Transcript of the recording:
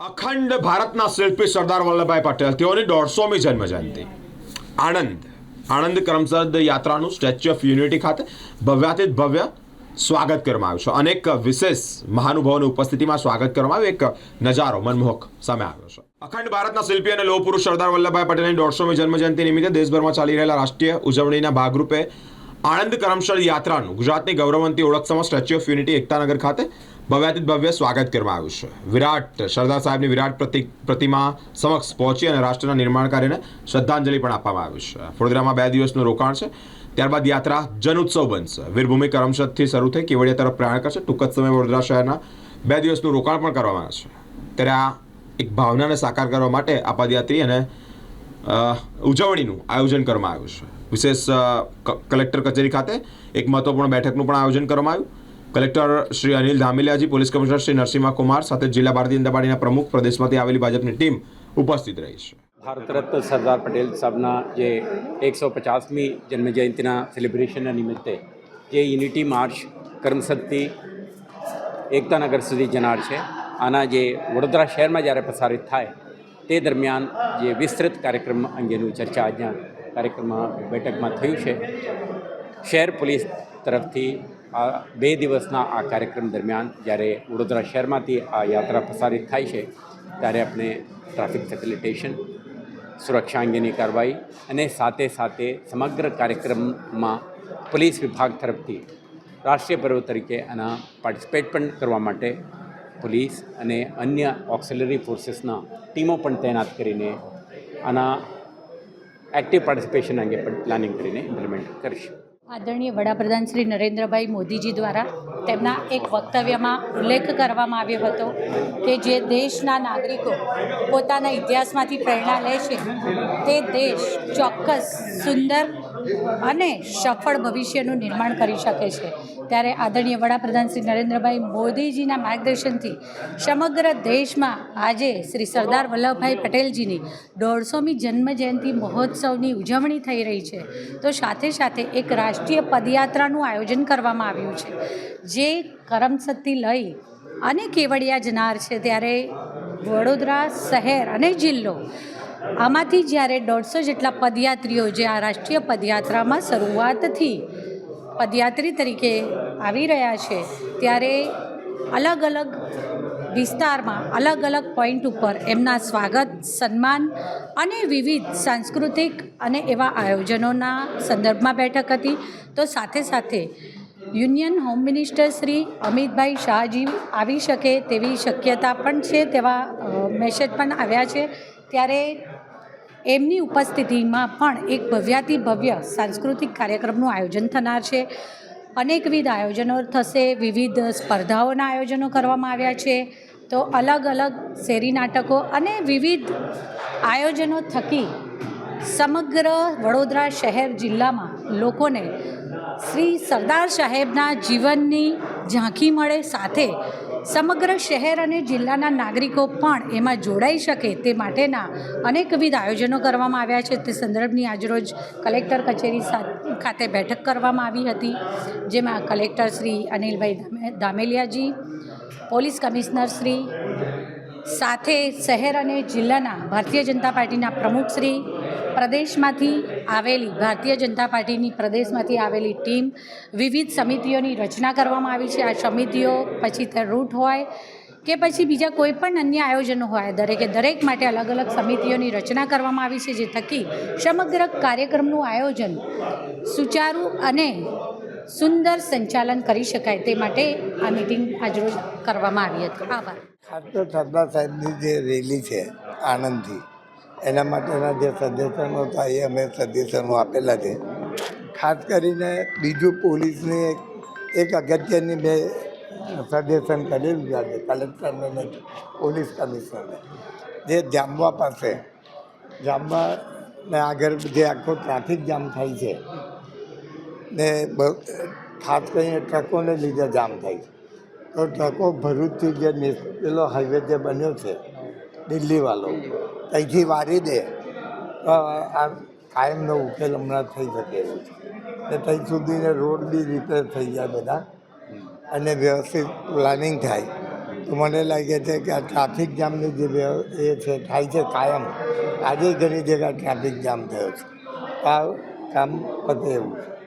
અખંડ ભારતના શિલ્પી સરદાર વલ્લભભાઈ પટેલ, તેઓની દોઢસોમી જન્મજયંતિ. આણંદ. આણંદ કરમસદ યાત્રાનું સ્ટેચ્યુ ઓફ યુનિટી ખાતે ભવ્યાતીત ભવ્ય સ્વાગત કરવામાં આવ્યું છે. અનેક વિશેષ મહાનુભાવોની ઉપસ્થિતિમાં સ્વાગત કરવામાં આવ્યું. એક નજારો, મનમોહક સામે આવ્યો છે. અખંડ ભારતના શિલ્પી અને લોહ પુરુષ સરદાર વલ્લભભાઈ પટેલની દોઢસોમી જન્મજયંતિ નિમિત્તે દેશભરમાં ચાલી રહેલા રાષ્ટ્રીય ઉજવણીના ભાગરૂપે આણંદ કરમસદ યાત્રાનું ગુજરાતની ગૌરવવંતી ઓળખ સમા સ્ટેચ્યુ ઓફ યુનિટી એકતાનગર ખાતે ભવ્યાતીત ભવ્ય સ્વાગત કરવામાં આવ્યું છે. વિરાટ, સરદાર સાહેબની વિરાટ પ્રતિક પ્રતિમા સમક્ષ પહોંચી અને રાષ્ટ્રના નિર્માણ કાર્યને શ્રદ્ધાંજલિ પણ આપવામાં આવ્યું છે. વડોદરામાં બે દિવસનું રોકાણ છે. ત્યારબાદ યાત્રા જન ઉત્સવ બનશે. વીરભૂમિ કરમશદથી શરૂ થઈ કેવડિયા તરફ પ્રયાણ કરશે. ટૂંક જ સમયમાં વડોદરા શહેરના બે દિવસનું રોકાણ પણ કરવામાં આવશે. ત્યારે આ એક ભાવનાને સાકાર કરવા માટે આ પદયાત્રી અને ઉજવણીનું આયોજન કરવામાં આવ્યું છે. વિશેષ કલેક્ટર કચેરી ખાતે એક મહત્વપૂર્ણ બેઠકનું પણ આયોજન કરવામાં આવ્યું. Collector Shri Anil ધામેલિયાજી, police commissioner Shri Narsinh Kumar સાથે જિલ્લા ભારતીય જનતા પાર્ટીના પ્રમુખ પ્રદેશમાંથી આવેલી ભાજપની ટીમ ઉપસ્થિત રહી છે. ભારત રત્ન સરદાર પટેલ સાહેબના જે એકસો પચાસમી જન્મજયંતિના સેલિબ્રેશનના નિમિત્તે જે યુનિટી માર્ચ કર્મશક્તિ એકતાનગર સુધી જનાર છે. આના જે વડોદરા શહેરમાં જ્યારે પ્રસારિત થાય તે દરમિયાન જે વિસ્તૃત કાર્યક્રમ અંગેનું ચર્ચા આજના કાર્યક્રમમાં, બેઠકમાં થયું છે. શહેર પોલીસ તરફથી આ બે દિવસના આ કાર્યક્રમ દરમિયાન જ્યારે વડોદરા શહેરમાંથી આ યાત્રા પ્રસારિત થાય છે, ત્યારે આપણે ટ્રાફિક ફેસિલિટેશન, સુરક્ષા અંગેની કાર્યવાહી અને સાથે સાથે સમગ્ર કાર્યક્રમમાં પોલીસ વિભાગ તરફથી રાષ્ટ્રીય પર્વ તરીકે આના પાર્ટિસિપેટ પણ કરવા માટે પોલીસ અને અન્ય ઓક્સિલરી ફોર્સીસના ટીમો પણ તૈનાત કરીને આના એક્ટિવ પાર્ટિસિપેશન અંગે પણ પ્લાનિંગ કરીને ઇમ્પ્લિમેન્ટ કરીશું. આદરણીય વડાપ્રધાન શ્રી નરેન્દ્રભાઈ મોદીજી દ્વારા તેમના એક વક્તવ્યમાં ઉલ્લેખ કરવામાં આવ્યો હતો કે જે દેશના નાગરિકો પોતાના ઇતિહાસમાંથી પ્રેરણા લે છે, તે દેશ ચોક્કસ સુંદર અને સફળ ભવિષ્યનું નિર્માણ કરી શકે છે. ત્યારે આદરણીય વડાપ્રધાન શ્રી નરેન્દ્રભાઈ મોદીજીના માર્ગદર્શનથી સમગ્ર દેશમાં આજે શ્રી સરદાર વલ્લભભાઈ પટેલજીની દોઢસોમી જન્મજયંતિ મહોત્સવની ઉજવણી થઈ રહી છે. તો સાથે સાથે એક રાષ્ટ્રીય પદયાત્રાનું આયોજન કરવામાં આવ્યું છે. જે કરમસદથી લઈ અને કેવડિયા જનાર છે. ત્યારે વડોદરા શહેર અને જિલ્લો આમાંથી જ્યારે દોઢસો જેટલા પદયાત્રીઓ જે આ રાષ્ટ્રીય પદયાત્રામાં શરૂઆતથી પદયાત્રી તરીકે આવી રહ્યા છે, ત્યારે અલગ અલગ વિસ્તારમાં, અલગ અલગ પોઈન્ટ ઉપર એમના સ્વાગત, સન્માન અને વિવિધ સાંસ્કૃતિક અને એવા આયોજનોના સંદર્ભમાં બેઠક હતી. તો સાથે સાથે union home minister Shri Amitbhai Shahaji આવી શકે તેવી શક્યતા પણ છે તેવા મેસેજ પણ આવ્યા છે. ત્યારે એમની ઉપસ્થિતિમાં પણ એક ભવ્યાતિ ભવ્ય સાંસ્કૃતિક કાર્યક્રમનું આયોજન થનાર છે. અનેકવિધ આયોજનો થશે, વિવિધ સ્પર્ધાઓના આયોજનો કરવામાં આવ્યા છે. તો અલગ અલગ શેરી નાટકો અને વિવિધ આયોજનો થકી સમગ્ર વડોદરા શહેર જિલ્લામાં લોકોને શ્રી સરદાર સાહેબના જીવનની ઝાંખી મળે સાથે સમગ્ર શહેર અને જિલ્લાના નાગરિકો પણ એમાં જોડાઈ શકે તે માટેના અનેકવિધ આયોજનો કરવામાં આવ્યા છે. તે સંદર્ભની આજરોજ કલેક્ટર કચેરી ખાતે બેઠક કરવામાં આવી હતી, જેમાં collector Shri Anilbhai દામેલિયાજી police commissioner Shri સાથે શહેર અને જિલ્લાના ભારતીય જનતા પાર્ટીના પ્રમુખશ્રી પ્રદેશમાંથી આવેલી, ભારતીય જનતા પાર્ટીની પ્રદેશમાંથી આવેલી ટીમ વિવિધ સમિતિઓની રચના કરવામાં આવી છે. આ સમિતિઓ પછી તે રૂટ હોય કે પછી બીજા કોઈ પણ અન્ય આયોજનો હોય, દરેકે દરેક માટે અલગ અલગ સમિતિઓની રચના કરવામાં આવી છે, જે થકી સમગ્ર કાર્યક્રમનું આયોજન સુચારુ અને સુંદર સંચાલન કરી શકાય તે માટે આ મિટિંગ આજરોજ કરવામાં આવી હતી. આભાર. ખાસ તો સરદાર સાહેબની જે રેલી છે આણંદથી, એના માટેના જે સજેશનો હતા એ અમે સજેશનો આપેલા છે. ખાસ કરીને બીજું પોલીસની એક અગત્યની મેં સજેશન કરેલું છે આજે, કલેક્ટરને પોલીસ કમિશનરને, જે જામવા પાસે જામવા ને આગળ જે આખો ટ્રાફિક જામ થાય છે, ને ખાસ કરીને ટ્રકોને લીધે જામ થાય છે. તો ટ્રકો ભરૂચથી જે પેલો હાઈવે જે બન્યો છે, દિલ્હીવાળો, ત્યાંથી વારી દે. તો આ કાયમનો ઉકેલ હમણાં થઈ શકે એવું છે. ત્યાં સુધીને રોડ બી રિપેર થઈ જાય બધા. અને વ્યવસ્થિત પ્લાનિંગ થાય. તો મને લાગે છે કે આ ટ્રાફિક જામની જે એ છે, થાય છે કાયમ. આજે ઘણી જગ્યા ટ્રાફિક જામ થયો છે. આ કામ પતે એવું છે.